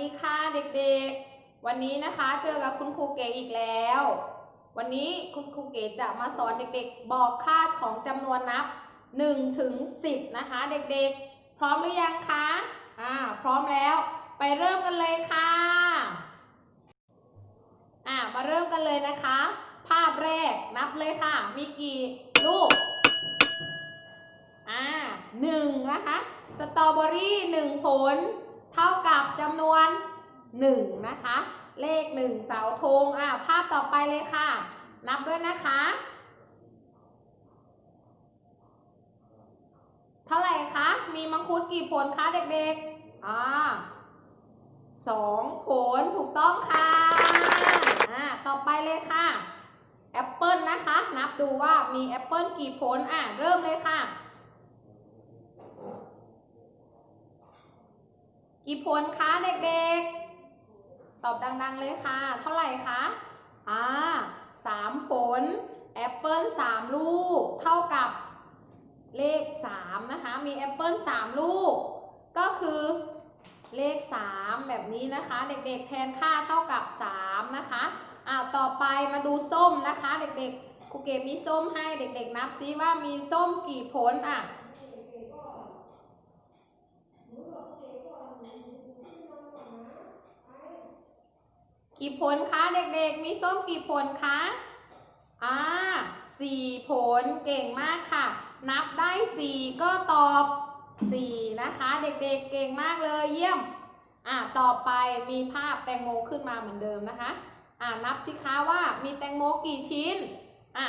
ดีค่ะเด็กๆ วันนี้นะคะเจอกับคุณครูเก๋อีกแล้ว วันนี้คุณครูเก๋จะมาสอนเด็กๆ บอกค่าของจำนวนนับ1ถึง10 นะคะ เด็กๆ พร้อมหรือยังคะอ่าพร้อมแล้วไปเริ่มกันเลยค่ะอ่ามาเริ่มกันเลยนะคะ ภาพแรกนับเลยค่ะ มีกี่ลูกอ่าหนึ่งนะคะ สตรอเบอรี่หนึ่งผล เท่ากับจำนวน หนึ่งนะคะ เลขหนึ่งเสาธงอ่าภาพต่อไปเลยค่ะ นับด้วยนะคะ เท่าไหร่คะ มีมังคุดกี่ผลคะเด็กๆอ่าสองผลถูกต้องค่ะอ่าต่อไปเลยค่ะแอปเปิลนะคะ นับดูว่ามีแอปเปิลกี่ผลอ่าเริ่มเลยค่ะ กี่ผลคะเด็กๆ ตอบดังๆเลยค่ะ เท่าไหร่คะอ่าสามผลแอปเปิลสามลูก เท่ากับเลขสามนะคะ มีแอปเปิลสามลูก ก็คือเลขสามแบบนี้นะคะ เด็กๆแทนค่าเท่ากับสามนะคะอ่าต่อไปมาดูส้มนะคะ เด็กๆครูเกมมีส้มให้เด็กๆนับซิว่ามีส้มกี่ผลอะ กี่ผลคะเด็กๆ มีส้มกี่ผลคะอ่าสี่ผลเก่งมากค่ะ นับได้สี่ก็ตอบสี่นะคะ เด็กๆเก่งมากเลยเยี่ยมอ่าต่อไปมีภาพแตงโมขึ้นมาเหมือนเดิมนะคะอ่านับสิคะว่ามีแตงโมกี่ชิ้นอะ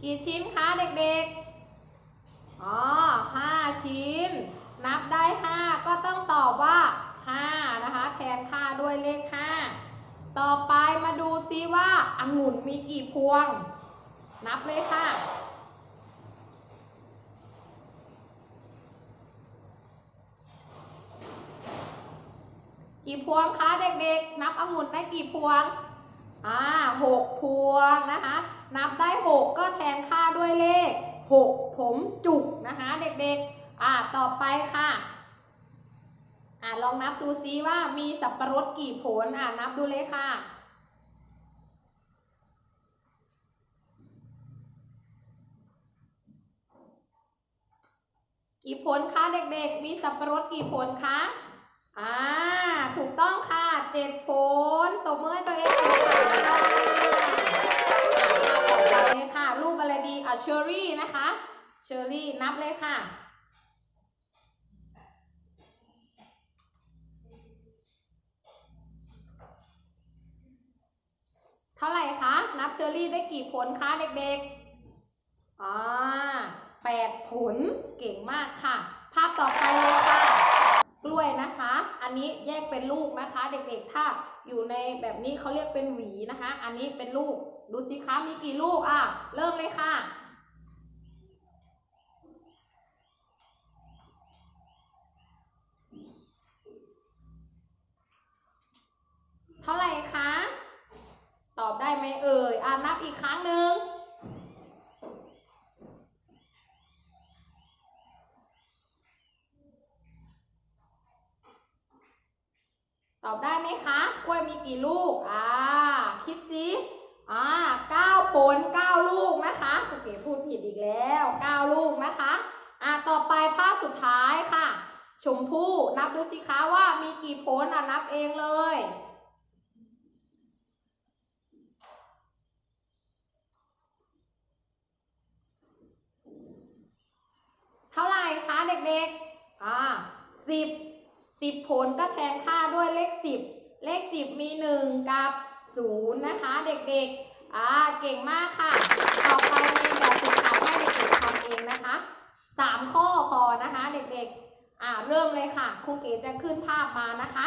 กี่ชิ้นคะเด็กๆ อ๋อห้าชิ้น นับได้ห้าก็ต้องตอบว่าห้านะคะ แทนค่าด้วยเลขห้าต่อไปมาดูซิว่าองุ่นมีกี่พวง นับเลยค่ะกี่พวงคะเด็กๆ นับองุ่นได้กี่พวง อ่าหกพวงนะคะ นับได้หกก็แทนค่าด้วยเลข หกผมจุกนะคะเด็กๆ อ่าต่อไปค่ะ อ่าลองนับซูซิว่ามีสับปะรดกี่ผล อ่านับดูเลยค่ะกี่ผลคะเด็กๆ มีสับปะรดกี่ผลคะ อ่า ถูกต้องค่ะเจ็ดผลตบมือตัวเองค่ะ รูปอะไรดีอะเชอรี่นะคะเชอรี่นับเลยค่ะเท่าไหร่คะนับเชอรี่ได้กี่ผลคะเด็กๆอ่าแปดผลเก่งมากค่ะ ภาพต่อไปเลยค่ะ กล้วยนะคะ อันนี้แยกเป็นลูกนะคะ เด็กๆถ้าอยู่ในแบบนี้เขาเรียกเป็นหวีนะคะ อันนี้เป็นลูก ดูสิคะมีกี่ลูกอะ เริ่มเลยค่ะ เท่าไหร่คะ ตอบได้ไหมเอ่ยอ่านับอีกครั้งหนึ่งตอบได้ไหมคะ กล้วยมีกี่ลูก อ่า คิดสิ อ่าเก้าผลเก้าลูกนะคะครูเก๋พูดผิดอีกแล้วเก้าลูกนะคะอ่าต่อไปภาพสุดท้ายค่ะ ชมพู่นับดูสิคะว่ามีกี่ผลอะนับเองเลยเท่าไหร่คะเด็กๆ อ่าสิบสิบผลก็แทนค่าด้วยเลขสิบ เลขสิบมีหนึ่งกับ ศูนย์นะคะเด็กๆอ่าเก่งมากค่ะ ต่อไปมีแบบฝึกหัดให้เด็กๆทำเองนะคะสามข้อพอนะคะเด็กๆอ่าเริ่มเลยค่ะครูเก๋จะขึ้นภาพมานะคะ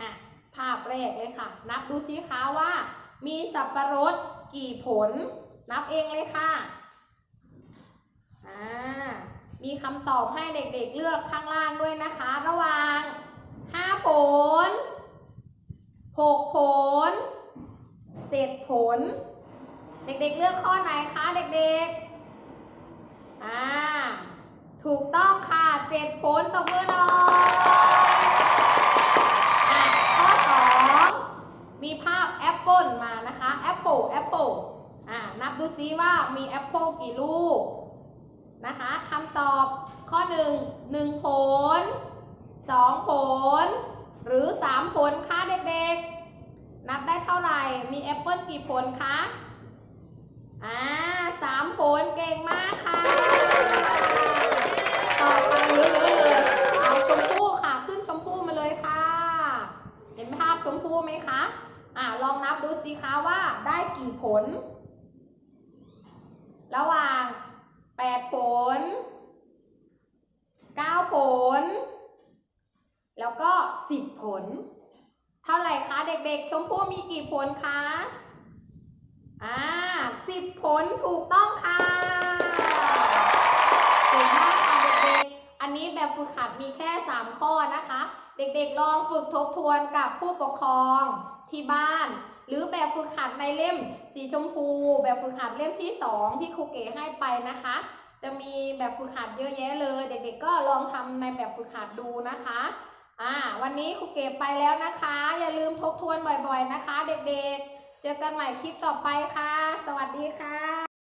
อะภาพแรกเลยค่ะ นับดูซิคะว่า มีสับปะรดกี่ผล นับเองเลยค่ะอ่ามีคำตอบให้เด็กๆเลือกข้างล่างด้วยนะคะ ระหว่าง5ผล 6ผล7ผล เด็กๆเลือกข้อไหนคะเด็กๆ อ่า ถูกต้องค่ะเจ็ดผลตบมือหน่อยอะข้อสองมีภาพแอปเปิลมานะคะแอปเปิลแอปเปิลอ่านับดูซิว่ามีแอปเปิลกี่ลูกนะคะคำตอบข้อหนึ่งหนึ่งผลสองผล หรือสามผลคะเด็กๆ นับได้เท่าไหร่ มีแอปเปิลกี่ผลคะ อ่าสามผลเก่งมากค่ะ ต่อไปเยอะๆเลย เอาชมพู่ค่ะ ขึ้นชมพู่มาเลยค่ะ เห็นภาพชมพู่ไหมคะ อ่าลองนับดูสิคะว่าได้กี่ผล ระหว่าง 8 ผล 9 ผล แล้วก็ 10 ผล เท่าไหร่คะเด็กๆ ชมพู่มีกี่ผลคะ อ่าสิบผลถูกต้องค่ะเก่งมากค่ะเด็กๆ อันนี้แบบฝึกหัดมีแค่ 3 ข้อนะคะ เด็กๆ ลองฝึกทบทวนกับผู้ปกครองที่บ้าน หรือแบบฝึกหัดในเล่มสีชมพู แบบฝึกหัดเล่มที่ 2 ที่ครูเก๋ให้ไปนะคะ จะมีแบบฝึกหัดเยอะแยะเลย เด็กๆ ก็ลองทำในแบบฝึกหัดดูนะคะ อ่าวันนี้ครูเก็บไปแล้วนะคะ อย่าลืมทบทวนบ่อยๆนะคะ เด็กๆ เจอกันใหม่คลิปต่อไปค่ะ สวัสดีค่ะ